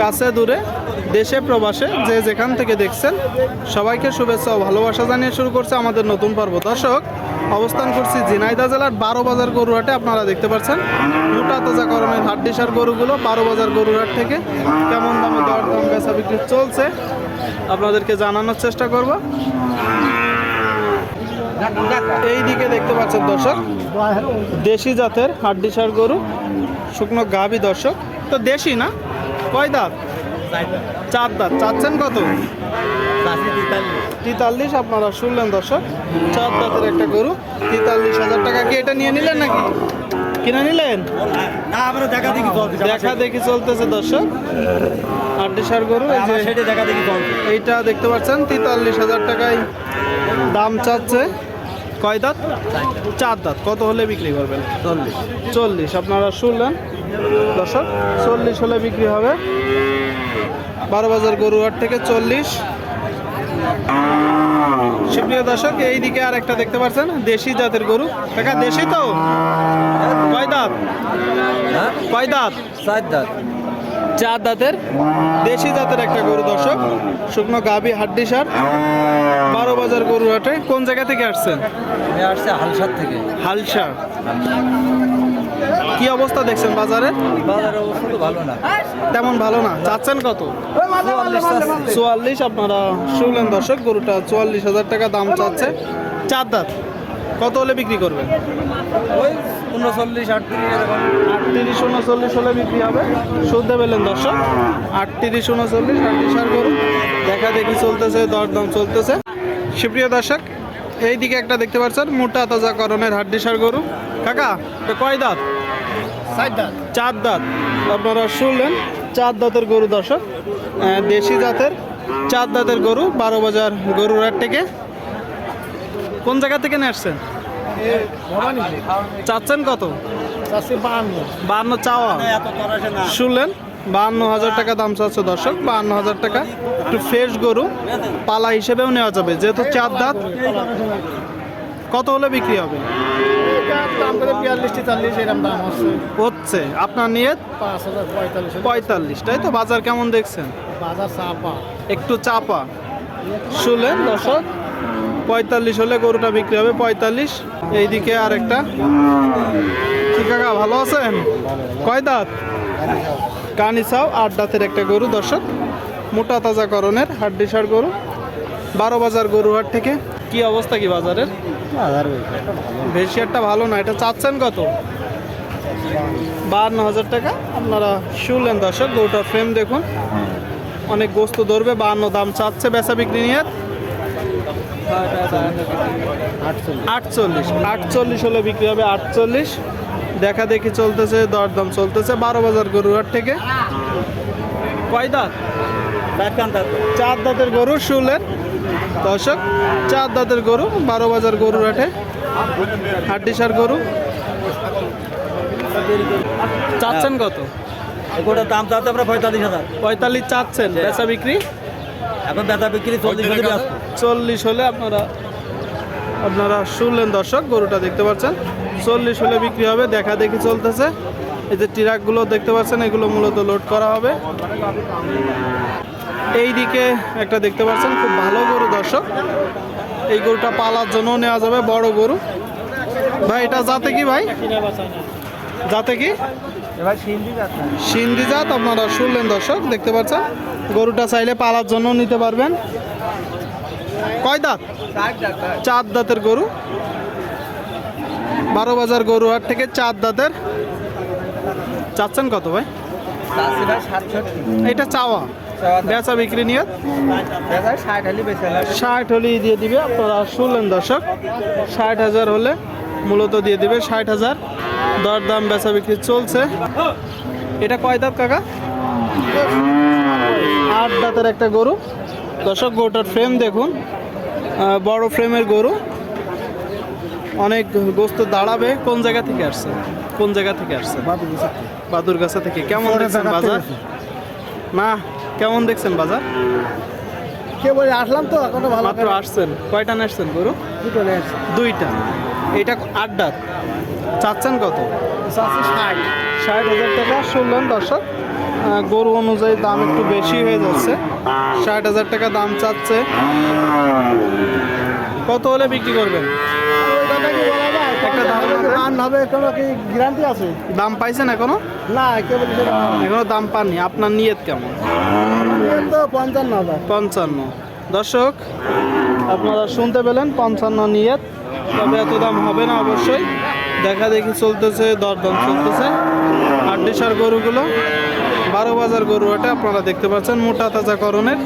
কাছে দূরে, দেশে, প্রবাসে, যে যেখান থেকে দেখছেন, সবাইকে শুভেচ্ছা ও ভালোবাসা জানিয়ে শুরু করছে আমাদের নতুন পর্ব। দর্শক, অবস্থান করছি ঝিনাইদা জেলার বারো বাজার গরুহাটে। আপনারা দেখতে পাচ্ছেন, মোটা তাজা করণের হাড্ডিসার গরুগুলো বারো বাজার গরুহাট থেকে কেমন দামে দর দাম বেচা বিক্রি চলছে, আপনাদেরকে জানানোর চেষ্টা করব। এই দিকে দেখতে পাচ্ছেন দর্শক, দেশি জাতের হাড্ডিসার গরু, শুকনো গাভী দর্শক। তো দেশি না কয় দাঁত? চার দাঁত। চাচ্ছেন কত? তেতাল্লিশ আপনারা শুনলেন দর্শক চার দাঁতের একটা গরু তেতাল্লিশ হাজার টাকা কি এটা নিয়ে নিলেন নাকি? কিনে নিলেন? দেখা দেখি চলতেছে দর্শক। হাড্ডিসার গরু এইটা দেখতে পাচ্ছেন তেতাল্লিশ হাজার টাকায় দাম চাচ্ছে। কয় দাঁত? চার দাঁত। কত হলে বিক্রি করবেন? চল্লিশ। চল্লিশ আপনারা শুনলেন। দর্শক চল্লিশ হলে বিক্রি হবে। বারো বাজার গরু গরুহাট থেকে চল্লিশ। সুপ্রিয় দর্শক এইদিকে আর একটা দেখতে পাচ্ছেন দেশি জাতের গরু। কাকা দেশি তো? কয় দাঁত? হ্যাঁ? কয় দাঁত? চার দাঁত। চার দাঁতের দেশি জাতের একটা গরু দর্শক। শুকনো গাভী হাড্ডি সার। বারো বাজার গরু হাটে কোন জায়গা থেকে আসছেন? আসছে হালসার থেকে। হালসা কি অবস্থা দেখছেন বাজারে? বাজারের অবস্থা তো ভালো না। তেমন ভালো না। চাচ্ছেন কত? চুয়াল্লিশ আপনারা শুনলেন দর্শক গরুটা চুয়াল্লিশ হাজার টাকা দাম চাচ্ছে। চার দাঁত। কত হলে বিক্রি করবেন? ওই উনচল্লিশ আটত্রিশ আটত্রিশ উনচল্লিশ হলে বিক্রি হবে। শুনতে পেলেন দর্শক। আটত্রিশ উনচল্লিশ আটত্রিশ গরু। দেখা দেখি চলতেছে দরদাম চলতেছে। সুপ্রিয় দর্শক এই দিকে একটা দেখতে পাচ্ছেন মোটা তাজা করণের হাড্ডিসার গরু। কাকা কয় দাঁত? চার দাঁত। আপনারা শুনলেন চার দাঁতের গরু দর্শক দেশি জাতের চার দাঁতের গরু বারো বাজার গরুর হাট থেকে। কোন জায়গা থেকে নিয়ে আসছেন? চাচ্ছেন কত? বান্ন। চাওয়া। এত তরাসে না। শুনলেন বাহান্ন হাজার টাকা দাম চাচ্ছে দর্শক, বাহান্ন হাজার টাকা। একটু ফ্রেশ গরু, পালা হিসেবেও নেওয়া যাবে। যেহেতু চার দাঁত, কত হলে বিক্রি হবে? হচ্ছে। আপনার নিয়ে পঁয়তাল্লিশ। তাই তো? বাজার কেমন দেখছেন? একটু চাপা। শুনলেন দর্শক? পঁয়তাল্লিশ হলে গরুটা বিক্রি হবে, পঁয়তাল্লিশ। এইদিকে আর একটা কি কাকা, ভালো আছেন? কয় দাঁত? কানিসাও আট দাঁতের একটা গরু দর্শক। মোটা তাজা করণের হাড্ডিসার গরু বারো বাজার গরু হাট থেকে। কি অবস্থা কি বাজারের? বেশি একটা ভালো না এটা চাচ্ছেন কত? বাহান্ন হাজার টাকা আপনারা শুনলেন দর্শক গরুটার ফ্রেম দেখুন। অনেক গোস্ত ধরবে বাহান্ন দাম চাচ্ছে বেচা বিক্রি নিয়ে। আটচল্লিশ আটচল্লিশ হলে বিক্রি হবে আটচল্লিশ। দেখা দেখি চলতেছে দরদাম চলতেছে বারো বাজার গরু গরুহাট থেকে। কয় দাঁত? চার দাঁতের গরু শুনলেন? দর্শক চার দাঁতের গরু বারো বাজার গরুর হাটে। হাড্ডিসার গরু। চাচ্ছেন কত? গোটার দাম চাচ্ছে আমরা পঁয়তাল্লিশ হাজার। পঁয়তাল্লিশ চাচ্ছেন বেচা বিক্রি? এখন বেচা বিক্রি চল্লিশ চল্লিশ হলে আপনারা আপনারা শুনলেন দর্শক, গরুটা দেখতে পাচ্ছেন। চল্লিশ হলে বিক্রি হবে, দেখা দেখি চলতেছে। এই যে ট্রাকগুলো দেখতে পাচ্ছেন, এগুলো মূলত লোড করা হবে। এই দিকে একটা দেখতে পাচ্ছেন, খুব ভালো গরু দর্শক। এই গরুটা পালার জন্য নেওয়া যাবে, বড় গরু। ভাই, এটা যাতে কি ভাই? যাতে কি? সিন্ধি জাত, আপনারা শুনলেন দর্শক, দেখতে পাচ্ছেন। গরুটা চাইলে পালার জন্য নিতে পারবেন। কয় দাঁত? চার দাঁতের গরু। বারো বাজার গরু হাট থেকে চার দাঁতের। চাচ্ছেন কত ভাই? এটা চাওয়া। বেচা বিক্রি নিয়ে ষাট হলে দিয়ে দিবে, আপনারা শুনলেন দর্শক। ষাট হাজার হলে মূলত দিয়ে দিবে ষাট হাজার। দরদাম বেচা বিক্রি চলছে। এটা কয় দাঁত কাকা? আট দাঁতের একটা গরু। দর্শক গরুটার ফ্রেম দেখুন। বড় ফ্রেমের গরু। অনেক গোস্ত দাঁড়াবে। কোন জায়গা থেকে আসছে? কোন জায়গা থেকে আসছে? বাদুরগাছা থেকে। কেমন দেখছেন বাজার? না কেমন দেখছেন বাজার? কে বলে আসলাম তো এখনও ভালো মাত্র আসছেন। কয়টা আসছেন গরু? দুটো দুইটা। এটা দাঁত চাচ্ছেন কত? ষাট। ষাট হাজার টাকা। শুনলেন দর্শক। গরু অনুযায়ী দাম একটু বেশি হয়ে যাচ্ছে। ষাট হাজার টাকা দাম চাচ্ছে। কত হলে বিক্রি করবেন? দাম পাইছেন এখনও? না এখনও দাম পাননি। আপনার নিয়ত কেমন? পঞ্চান্ন দর্শক আপনারা শুনতে পেলেন পঞ্চান্ন নিয়ত। তবে এত দাম হবে না অবশ্যই। দেখা দেখি চলতেছে দরদাম চলতেছে। আর আটডিসার গরুগুলো বারো বাজার গরু এটা আপনারা দেখতে পাচ্ছেন মোটা তাজা করণের